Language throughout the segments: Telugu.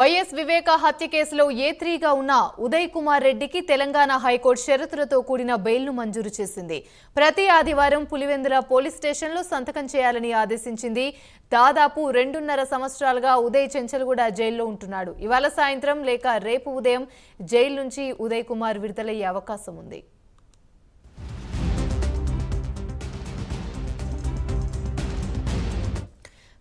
వైఎస్ వివేక హత్య కేసులో ఏ త్రీగా ఉన్న ఉదయ్ కుమార్ రెడ్డికి తెలంగాణ హైకోర్టు షరతులతో కూడిన బెయిల్ను మంజూరు చేసింది. ప్రతి ఆదివారం పులివెందుల పోలీస్ స్టేషన్లో సంతకం చేయాలని ఆదేశించింది. దాదాపు రెండున్నర సంవత్సరాలుగా ఉదయ్ చెంచల్గూడ జైల్లో ఉంటున్నాడు. ఇవాళ సాయంత్రం లేక రేపు ఉదయం జైలు నుంచి ఉదయ్ కుమార్ విడుదలయ్యే అవకాశం ఉంది.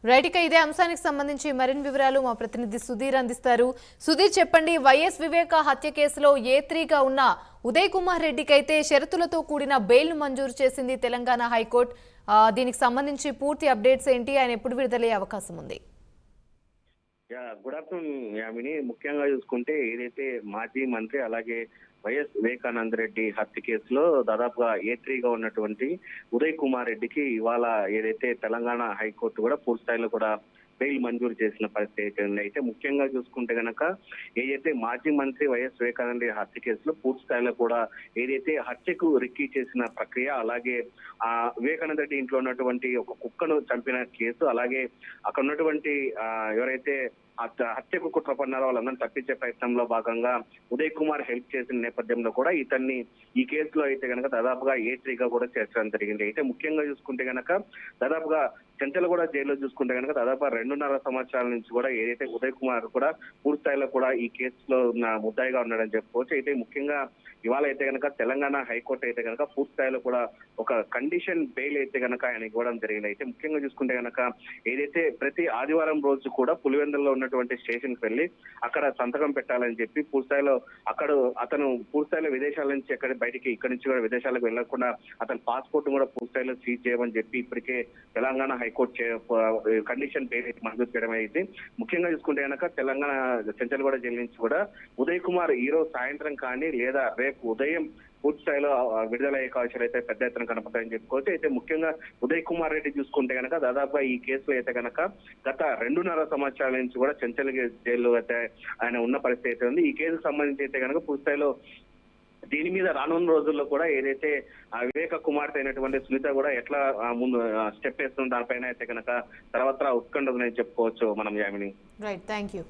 రైట్ ఇక ఇదే అంశానికి సంబంధించి మరిన్ని వివరాలు మా ప్రతినిధి సుధీర్ అందిస్తారు. సుధీర్ చెప్పండి వైఎస్ వివేక హత్య కేసులో ఏ త్రీగా ఉన్న ఉదయ్ కుమార్ రెడ్డికి అయితే షరతులతో కూడిన బెయిల్ను మంజూరు చేసింది తెలంగాణ హైకోర్టు. దీనికి సంబంధించి పూర్తి అప్డేట్స్ ఏంటి? ఆయన ఎప్పుడు విడుదలయ్యే అవకాశం ఉంది? Good afternoon Yamini. ముఖ్యంగా చూసుకుంటే ఏదైతే మాజీ మంత్రి అలాగే వైఎస్ వివేకానంద రెడ్డి హత్య కేసులో దాదాపుగా ఏ త్రీగా ఉన్నటువంటి ఉదయ్ కుమార్ రెడ్డికి ఇవాళ ఏదైతే తెలంగాణ హైకోర్టు కూడా పూర్తి స్థాయిలో కూడా బెయిల్ మంజూరు చేసిన పరిస్థితి అయితే ముఖ్యంగా చూసుకుంటే గనక ఏదైతే మాజీ మంత్రి వైఎస్ వివేకానంద హత్య కేసులో పూర్తి స్థాయిలో కూడా ఏదైతే హత్యకు రిక్కీ చేసిన ప్రక్రియ అలాగే ఆ వివేకానంద రెడ్డి ఇంట్లో ఉన్నటువంటి ఒక కుక్కను చంపిన కేసు అలాగే అక్కడ ఉన్నటువంటి ఎవరైతే హత్య- హత్యకు కుట్ర పన్నారో వాళ్ళందరినీ తప్పించే ప్రయత్నంలో భాగంగా ఉదయ్ కుమార్ హెల్ప్ చేసిన నేపథ్యంలో కూడా ఇతన్ని ఈ కేసులో అయితే గనక దాదాపుగా ఏ త్రీగా కూడా చేర్చడం జరిగింది. అయితే ముఖ్యంగా చూసుకుంటే గనక దాదాపుగా చెంచల్ కూడా జైల్లో చూసుకుంటే కనుక దాదాపు రెండున్నర సంవత్సరాల నుంచి కూడా ఏదైతే ఉదయ్ కుమార్ కూడా పూర్తి స్థాయిలో కూడా ఈ కేసులో ఉన్న ముద్దాయిగా ఉన్నాడని చెప్పుకోవచ్చు. అయితే ముఖ్యంగా ఇవాళ అయితే కనుక తెలంగాణ హైకోర్టు అయితే కనుక పూర్తి స్థాయిలో కూడా ఒక కండిషన్ బెయిల్ అయితే కనుక ఆయన ఇవ్వడం జరిగింది. అయితే ముఖ్యంగా చూసుకుంటే కనుక ఏదైతే ప్రతి ఆదివారం రోజు కూడా పులివెందుల్లో ఉన్నటువంటి స్టేషన్కి వెళ్ళి అక్కడ సంతకం పెట్టాలని చెప్పి పూర్తి స్థాయిలో అక్కడ అతను పూర్తి స్థాయిలో విదేశాల నుంచి ఎక్కడ బయటికి ఇక్కడి నుంచి కూడా విదేశాలకు వెళ్ళకుండా అతని పాస్పోర్ట్ కూడా పూర్తి స్థాయిలో సీజ్ చేయమని చెప్పి ఇప్పటికే తెలంగాణ హైకోర్టు కండిషన్ బెయిల్ అయితే మంజూరు చేయడం అయితే ముఖ్యంగా చూసుకుంటే కనుక తెలంగాణ చెంచల్గూడ జైలు నుంచి కూడా ఉదయ్ కుమార్ ఈ రోజు సాయంత్రం కానీ లేదా రేపు ఉదయం పూర్తి స్థాయిలో విడుదలయ్యే అవకాశాలు అయితే పెద్ద ఎత్తున కనపడతాయని చెప్పుకోవచ్చు. అయితే ముఖ్యంగా ఉదయ్ కుమార్ రెడ్డి చూసుకుంటే కనుక దాదాపుగా ఈ కేసులో అయితే కనుక గత రెండున్నర సంవత్సరాల నుంచి కూడా చెంచల్ జైల్లో అయితే ఆయన ఉన్న పరిస్థితి అయితే ఉంది. ఈ కేసుకు సంబంధించి అయితే కనుక పూర్తి స్థాయిలో దీని మీద రానున్న రోజుల్లో కూడా ఏదైతే ఆ వివేక కుమార్తె అయినటువంటి సునీత కూడా ఎట్లా ముందు స్టెప్ వేస్తుంది దానిపైన అయితే కనుక తర్వాత ఉత్కంఠ ఉందని చెప్పుకోవచ్చు మనం యామిని. Right thank you